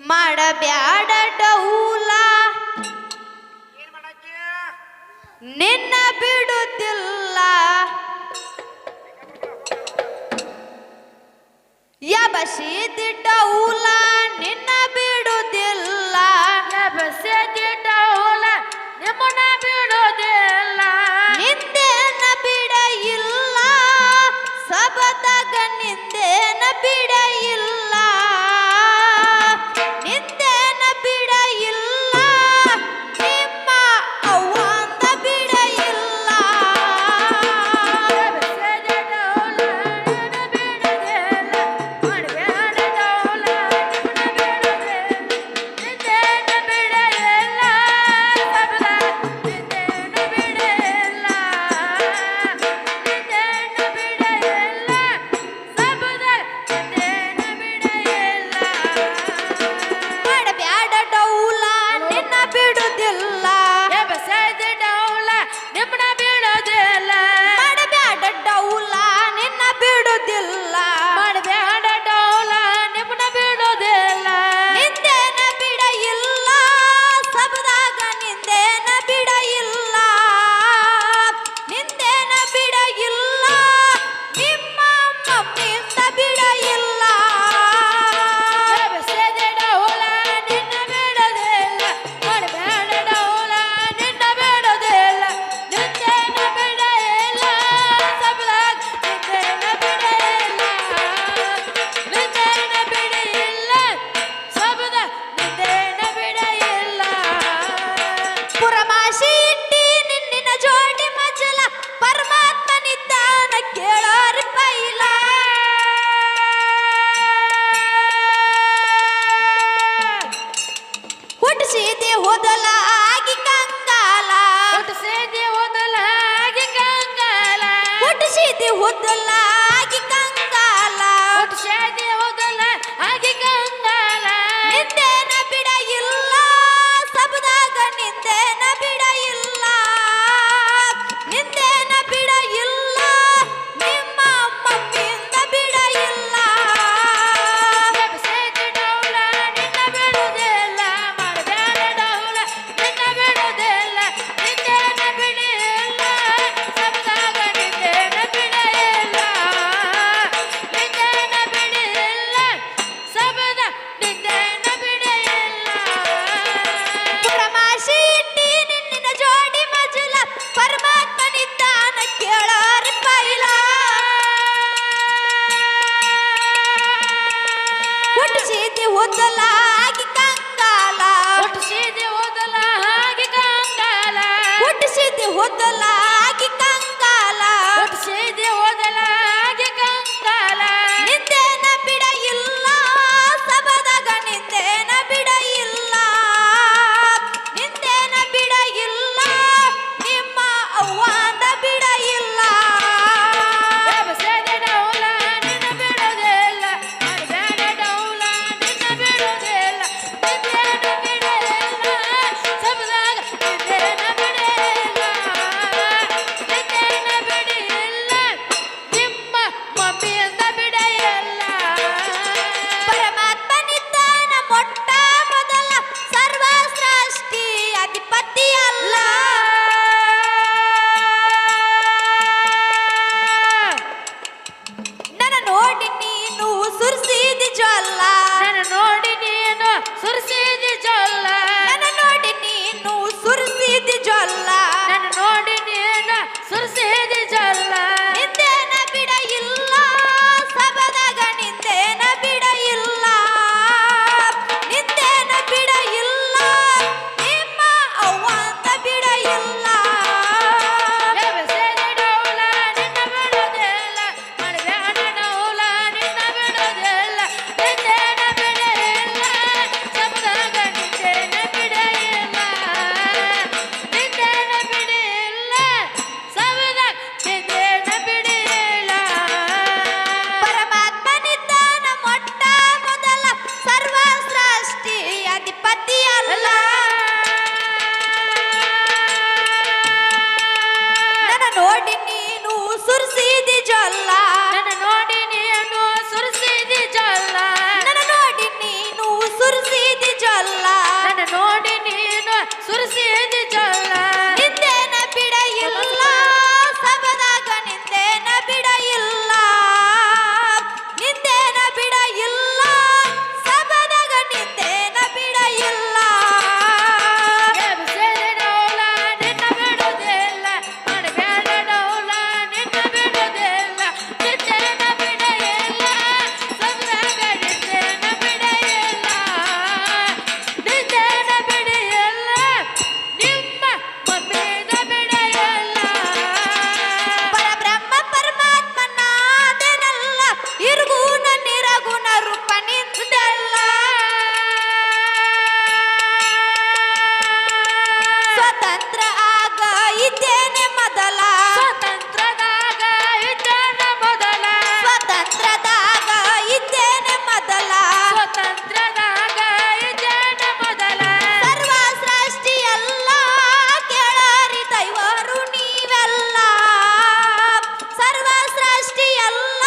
ಮಾಡಬ್ಯಾಡ সৃষ্টি আল্লাহ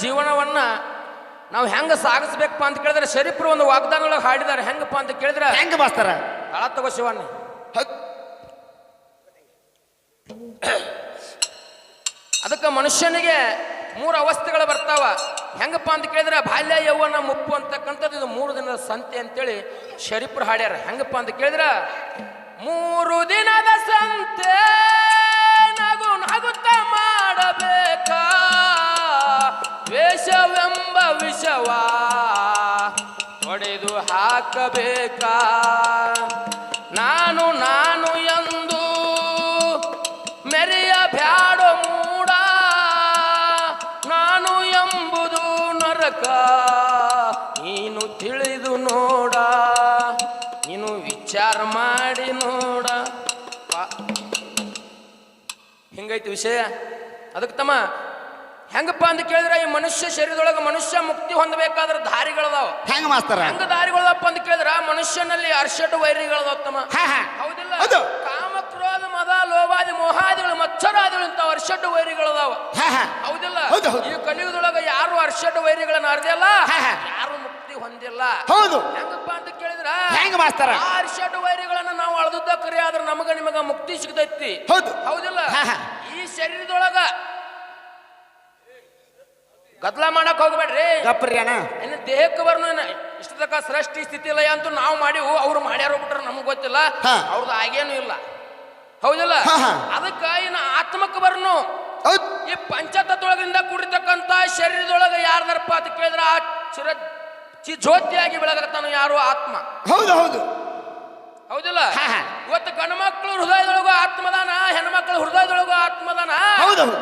ಜೀವನವನ್ನ ನಾವು ಹೆಂಗ ಸಾಗಿಸ್ಬೇಕಪ್ಪ ಅಂತ ಕೇಳಿದ್ರೆ ಶರೀಫರು ಒಂದು ವಾಗ್ದಾನೊಳಗೆ ಹಾಡಿದ್ದಾರೆ. ಹೆಂಗಪ್ಪ ಅಂತ ಕೇಳಿದ್ರೆ ಹೆಂಗ ಬಾಸ್ತಾರ ತಳ ತಗೋ ಶಿವಣ್ಣ. ಅದಕ್ಕೆ ಮನುಷ್ಯನಿಗೆ ಮೂರು ಅವಸ್ಥೆಗಳು ಬರ್ತಾವ. ಹೆಂಗಪ್ಪ ಅಂತ ಕೇಳಿದ್ರೆ ಬಾಲ್ಯ ಯೌವನ ಮುಪ್ಪು ಅಂತಕ್ಕಂಥದ್ದು ಇದು ಮೂರು ದಿನದ ಸಂತೆ ಅಂತೇಳಿ ಶರೀಫರು ಹಾಡ್ಯಾರ. ಹೆಂಗಪ್ಪ ಅಂತ ಕೇಳಿದ್ರೆ ಮೂರು ದಿನದ ಸಂತೆ. ವಿಷವ ಹೊಡೆದು ಹಾಕಬೇಕಾ. ನಾನು ನಾನು ಎಂದು ಮೆರೆಯ ಬ್ಯಾಡ ಮೂಡ. ನಾನು ಎಂಬುದು ನರಕ. ನೀನು ತಿಳಿದು ನೋಡ. ನೀನು ವಿಚಾರ ಮಾಡಿ ನೋಡ. ಹಿಂಗೈತಿ ವಿಷಯ? ಅದಕ್ಕೆ ತಮ್ಮ ಹೆಂಗಪ್ಪ ಅಂತ ಕೇಳಿದ್ರೆ ಈ ಮನುಷ್ಯ ಶರೀರದೊಳಗೆ ಮನುಷ್ಯ ಮುಕ್ತಿ ಹೊಂದಬೇಕಾದ್ರೆ ದಾರಿಗಳದಾವ. ಹೆಂಗ ಮಾಸ್ತರ? ಹೆಂಗ ದಾರಿಗಳದಪ್ಪ ಅಂತ ಕೇಳಿದ್ರ ಮನುಷ್ಯನಲ್ಲಿ ಅರ್ಶಟು ವೈರಿಗಳದಾವ ತಮ್ಮ ಹೌದಿಲ್ಲ? ಅದು ಕಾಮ ಕ್ರೋಧ ಮದ ಲೋಭಾದಿ ಮೋಹಾದಿಗಳು ಮಚ್ಚರಾದಿಗಳು ಇಂತ ಅರ್ಷಟು ವೈರಿಗಳದಾವ. ಹೌದಿಲ್ಲ? ಹೌದು, ಹೌದು. ಈ ಕಲಿಯುದೊಳಗ ಯಾರು ಅರ್ಷಟು ವೈರಿಗಳನ್ನ ಅರ್ದಿಲ್ಲ. ಯಾರು ಮುಕ್ತಿ ಹೊಂದಿಲ್ಲ. ಹೌದು. ಹೆಂಗಪ್ಪ ಅಂತ ಕೇಳಿದ್ರ ಹೆಂಗ ಮಾಸ್ತರ? ಆ ವೈರಿಗಳನ್ನ ನಾವು ಅಳದುದ್ದ ಕರಿ ಆದ್ರೆ ನಮಗ ನಿಮಗ ಮುಕ್ತಿ ಸಿಗ್ತೈತಿ. ಹೌದು. ಹೌದಿಲ್ಲ. ಈ ಶರೀರದೊಳಗ ಗದ್ಲ ಮಾಡಕ್ ಹೋಗ್ಬೇಡ್ರಿ. ಗಪ್ರಿ ಅಣ್ಣ. ಇನ್ನು ದೇಹಕ್ಕೆ ಬರ್ನು ಇಷ್ಟ ತಕ್ಕ ಸೃಷ್ಟಿ ಸ್ಥಿತಿ ಇಲ್ಲ ಅಂತೂ ನಾವು ಮಾಡಿವು. ಅವ್ರು ಮಾಡ್ಯಾರ ಬಿಟ್ರೆ ನಮ್ಗೆ ಗೊತ್ತಿಲ್ಲ. ಅವ್ರದ್ದು ಆಗೇನು ಇಲ್ಲ. ಹೌದಿಲ್ಲ? ಅದಕ್ಕೆ ಇನ್ನು ಆತ್ಮಕ್ಕೆ ಬರ್ನು. ಈ ಪಂಚತತ್ವಗಳಿಂದ ಕೂಡಿರ್ತಕ್ಕಂಥ ಶರೀರದೊಳಗೆ ಯಾರ್ದಾರಪ್ಪ ಅಂತ ಕೇಳಿದ್ರೆ ಆ ಚಿರ ಚಿ ಜ್ಯೋತಿಯಾಗಿ ಬೆಳಗತ್ತಾನು ಯಾರು? ಆತ್ಮ. ಹೌದು ಹೌದು. ಹೌದಿಲ್ಲ? ಇವತ್ತು ಗಂಡು ಮಕ್ಕಳು ಹೃದಯದೊಳಗೂ ಆತ್ಮದಾನ ಹೆಣ್ಮಕ್ಳು ಹೃದಯದೊಳಗೂ ಆತ್ಮದಾನ. ಹೌದು ಹೌದು.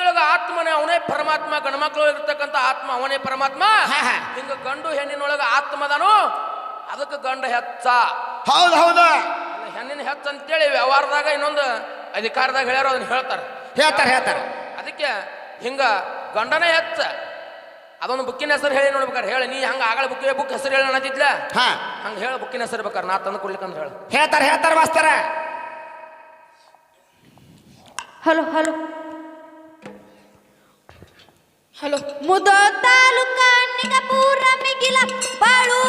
ಹೃದಯದೊಳಗ ಆತ್ಮನೇ ಅವನೇ ಪರಮಾತ್ಮ ಗಂಡ್ಮಕ್ಳು ಇರ್ತಕ್ಕಂಥ ಆತ್ಮ ಅವನೇ ಪರಮಾತ್ಮ. ಹಾ, ಹಾ. ಹಿಂಗ ಗಂಡು ಹೆಣ್ಣಿನೊಳಗ ಆತ್ಮದನು ಅದಕ್ಕೆ ಗಂಡ ಹೆಚ್ಚ ಹೌದು ಹೌದು. ಹೆಣ್ಣಿನ ಹೆಚ್ಚ ಅಂತೇಳಿ ವ್ಯವಹಾರದಾಗ ಇನ್ನೊಂದು ಅಧಿಕಾರದಾಗ ಹೇಳ್ಯಾರ ಅದನ್ನ ಹೇಳ್ತಾರೆ. ಹೇಳ್ತಾರೆ ಹೇಳ್ತಾರೆ. ಅದಕ್ಕೆ ಹಿಂಗ ಗಂಡನೇ ಹೆಚ್ಚ ಅದೊಂದು ಬುಕ್ಕಿನ ಹೆಸರು ಹೇಳಿ ನೋಡ್ಬೇಕಾರೆ. ಹೇಳಿ ನೀ ಹಂಗ ಆಗಳ ಬುಕ್ ಬುಕ್ ಹೆಸರು ಹೇಳಿ ಅನ್ನತಿದ್ಲ? ಹಾ. ಹಂಗ ಹೇಳ ಬುಕ್ಕಿನ ಹೆಸರು ಬೇಕಾರೆ. ನಾ ತಂದು ಕೊಡ್ಲಿಕ್ಕಂತ ಹೇಳ. ಹೇಳ್ತಾರೆ ಹೇಳ್ತಾರೆ ಮಾಸ್ತರ. Hello hello. ಹಲೋ. ಮುದ ತಾಲೂಕ ಮಿಗಿಲ ಬಾಳು